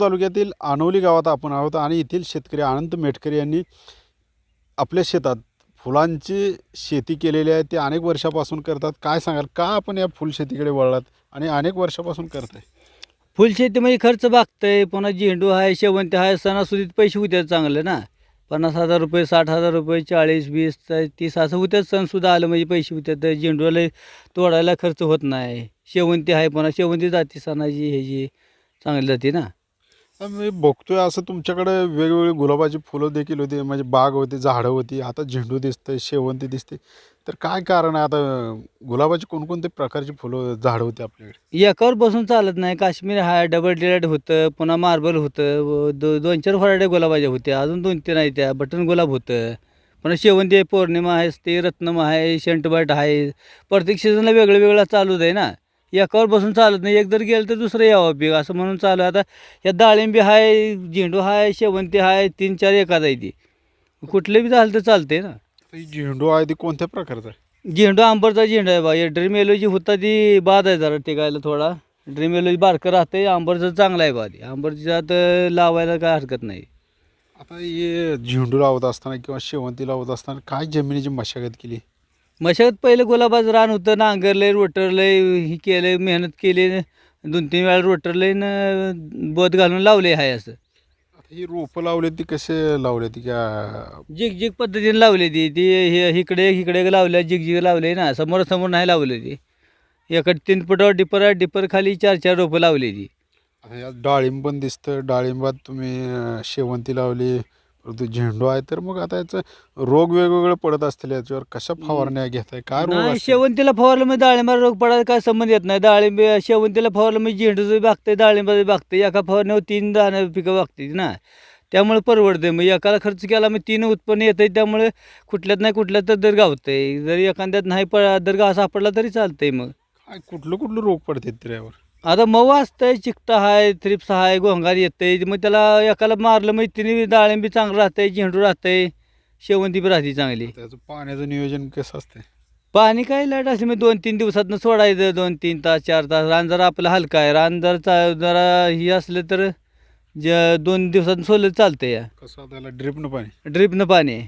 तालुक्यातील आनवली गावात आपण आहोत आणि येथील शेतकरी अनंत मेटकरी यांनी आपल्या शेतात फुलांची शेती केलेली आहे. ते अनेक वर्षापासून करतात. काय सांगाल? का आपण या फुलशेतीकडे वळलात आणि अनेक वर्षापासून करताय? फुलशेतीमध्ये म्हणजे खर्च आहे पुन्हा झेंडू आहे शेवंती आहे सणासुदीत पैसे होत्यात चांगले ना. पन्नास हजार रुपये साठ हजार रुपये चाळीस वीस तीस असं होत्यात. सणसुद्धा आलं म्हणजे पैसे होत्यात. झेंडूला तोडायला खर्च होत नाही. शेवंती आहे पुन्हा. शेवंती जाती सणाची ह्याची. चांगली जाते ना. मी बघतोय असं तुमच्याकडे वेगवेगळी गुलाबाची फुलं देखील होती म्हणजे बाग होती झाडं होती आता झेंडू दिसतंय शेवंती दिसते. तर काय कारण आहे? आता गुलाबाची कोणकोणते प्रकारची फुलं झाडं होती आपल्याकडे? एकावर बसून चालत नाही. काश्मीर आहे डबल डिलाईट होतं पुन्हा मार्बल होतं व दो दोन चार फराडे गुलाबाच्या होत्या अजून दोन तीन आहे त्या. बटन गुलाब होतं. पुन्हा शेवंती आहे पौर्णिमा आहे ते रत्नम आहे शंटबट आहे. प्रत्येक सीझनला वेगळं वेगळं चालूच आहे ना? एकावर बसून चालत नाही. एक जर गेलं तर दुसरं यावं पीक. असं म्हणून चालू आहे. आता या डाळिंबी आहे झेंडू आहे शेवंती आहे तीन चार एकाच आहे ती. कुठले बी झालं तर चालते ना. तर झेंडू आहे ती कोणत्या प्रकारचा झेंडू आंबरचा झेंडू आहे बा. ड्रीम एलोजी होता ती बाद आहे जरा टिकायला थोडा. ड्रीम एलोजी बारकं राहते आंबरचं चांगलं आहे बा ती. आंबरच्यात लावायला काय हरकत नाही. आता हे झेंडू लावत असताना किंवा शेवंती लावत असताना काय जमिनीची मशागत केली? मशागत पहिलं गुलाबाचं रान होतं नांगरलंय रोटरलंय ही केलंय मेहनत केली दोन तीन वेळा रोटरलंय न बद घालून लावले आहे असं. ही रोपं लावली ती कसे लावली ती? का जिग जिग पद्धतीने लावली ती. ती हे इकडे इकडे लावल्या जिग जिग लावले ना समोर समोर नाही लावले ती. एकडे तीन फुटावर डिपर आहे डिपर खाली चार चार रोपं लावली ती. आता यात डाळिंब पण दिसतं. डाळिंबात तुम्ही शेवंती लावली परंतु झेंडू आहे तर मग आता याचं रोग वेगवेगळे पडत असतील याच्यावर कशा फवारण्या घेताय? काय रोग नाही असतील? शेवंतीला फवारलं म्हणजे डाळिंबाला रोग पडायला काय संबंध येत नाही. डाळिंब शेवंतीला फवारलं म्हणजे झेंडूचं बागते डाळिंबाचं बागते एका फवारण्यावर तीन दाणे पिकं बागते ना. त्यामुळे परवडते मग एकाला खर्च केला मग तीन उत्पन्न येतं त्यामुळे कुठल्यात नाही कुठल्यात तर दर गावतंय. जरी एखाद्यात नाही प दर गाव सापडला तरी चालतंय मग. काय कुठलं कुठलं रोग पडतात त्यावर आता मऊ असतंय चिकटा आहे थ्रिप्स आहे गोंगार येतंय. मग त्याला एकाला मारलं मग तिने डाळिंबी चांगलं राहतंय झेंडू राहतंय शेवंती बी राहते चांगली. त्याचं पाण्याचं नियोजन कसं असतंय? पाणी काय लाइट असले मग दोन तीन दिवसातनं सोडायचं दोन तीन तास चार तास. रान जरा आपलं हलका आहे. रान जर चा जरा ही असलं तर ज दोन दिवसातनं सोडलं चालतं या कसं त्याला ड्रिपनं पाणी? ड्रिपनं पाणी.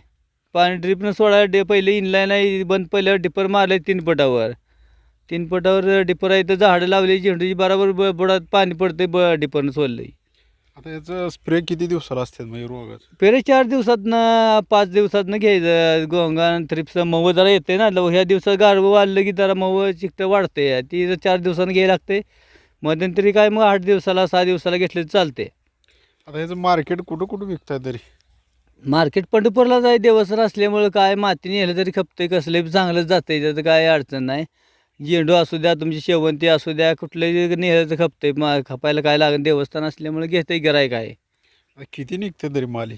पाणी ड्रिपनं सोडायला डे पहिले इनलाईन आहे बंद पहिल्यावर डिपर मारले तीन फुटावर तीन फुटावर डिपर आहे तर झाडं लावली झेंडूची बरोबर ब बुडात पाणी पडते ब डिपरनं सोडलं आता याचं स्प्रे किती दिवसाला असतात म्हणजे रोगाचं? पेरे चार दिवसातनं पाच दिवसातनं घ्यायचं. गोंगान थ्रिप्स मऊ जरा येते ना लव ह्या दिवसात गारवं वाढलं की जरा मऊ चिकटं वाढते ती जर चार दिवसानं घ्यायला लागते मध्यंतरी काय मग आठ दिवसाला सहा दिवसाला घेतलं तर चालते आता याचं मार्केट कुठं कुठं विकताय तरी? मार्केट पंढरपूरला जाय देवसर असल्यामुळं काय मातीने नेलं तरी खपते कसले चांगलंच जाते त्याचं काय अडचण नाही. झेंडू असू द्या तुमची शेवंती असू द्या कुठलंही नेलं तर खपते मा खपायला काय लागेल देवस्थान असल्यामुळे घेते गिराय काय किती निघते तरी माली?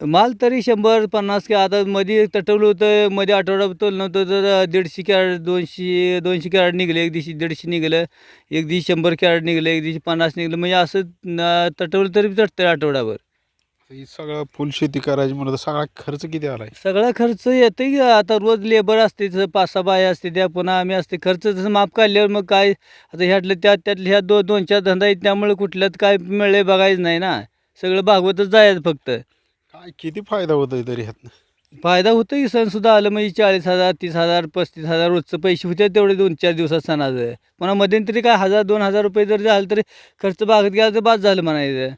माल तरी शंभर पन्नास की आता मध्ये तटवलं होतं मध्ये आठवडा तोललं नव्हतं तर दीडशे कॅरेट दोनशे दोनशे कॅरेट निघले एक दिवशी दीडशे निघलं एक दिवशी शंभर कॅरेट निघलं एक दिवशी पन्नास निघलं म्हणजे असं तटवलं तरी तटतं आठवड्याभर ही सगळं फुल शेती करायची म्हणलं तर सगळा खर्च किती आलाय? सगळा खर्च येते की आता रोज लेबर असते पाच सहा बाया असते त्या पुन्हा आम्ही असते. खर्च तसं माप काढल्यावर मग काय? आता ह्यातलं त्यात त्यातल्या ह्या दो दोन चार धंदा आहेत त्यामुळे कुठल्यात काय मिळले बघायचं नाही ना. सगळं भागवतच जायचं फक्त. काय किती फायदा होतोय तरी ह्यातनं? फायदा होतो की सणसुद्धा आलं म्हणजे चाळीस हजार तीस हजार पस्तीस हजार रोजचं पैसे होते तेवढे दोन चार दिवसात सणाचं. पुन्हा मध्यंतरी काय हजार दोन हजार रुपये जर झालं तरी खर्च बागत गेला तर बाद झालं म्हणायचं.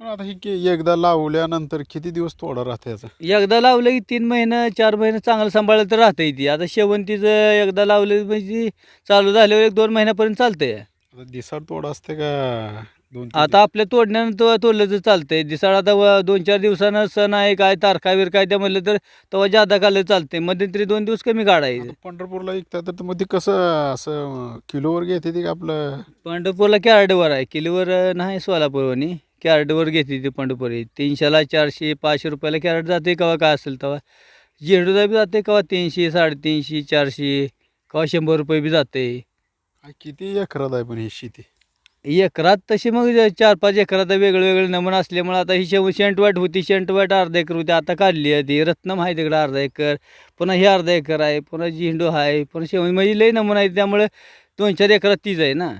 पण आता ही के- एकदा लावल्यानंतर किती दिवस तोडा राहते याचा? एकदा लावलं की तीन महिने चार महिने चांगलं सांभाळलं तर राहतं ती. आता शेवंतीचं एकदा लावलं म्हणजे चालू झाल्यावर एक दोन महिन्यापर्यंत चालतंय. आता दिसाड तोडा असते का दोन तीन आता आपल्या तोडण्यानं तो तोडलं तर चालतंय. दिसाळ आता व- दोन चार दिवसानं सण आहे काय तारखा काय त्या म्हणलं तर तेव्हा जादा काढलं चालतंय. मध्यंतरी दोन दिवस कमी काढायचं आता पंढरपूरला विकतात तर मग ते कसं असं किलोवर घेते ते का आपलं? पंढरपूरला कॅरेटवर आहे. किलोवर नाही सोलापूरवणी कॅरेटवर घेते ती पंढरपुरी. तीनशेला चारशे पाचशे रुपयाला कॅरेट जाते केव्हा काय असेल तेव्हा झेंडूला बी जाते केव्हा तीनशे साडेतीनशे चारशे केव्हा शंभर रुपये बी जाते किती एकरात आहे पण ही शेती? एकरात तशी मग चार पाच एकरात वेगळे वेगळे नमुना असल्यामुळे आता ही शेव शेंटवाट होती शेंटवाट अर्धा एकर होती आता काढली आहे ती. रत्नम आहे तिकडं अर्धा एकर पुन्हा ही अर्धा एकर आहे पुन्हा झेंडू आहे पुन्हा शेव म्हणजे लई नमुना आहे त्यामुळे दोन चार एकरात तीच आहे ना.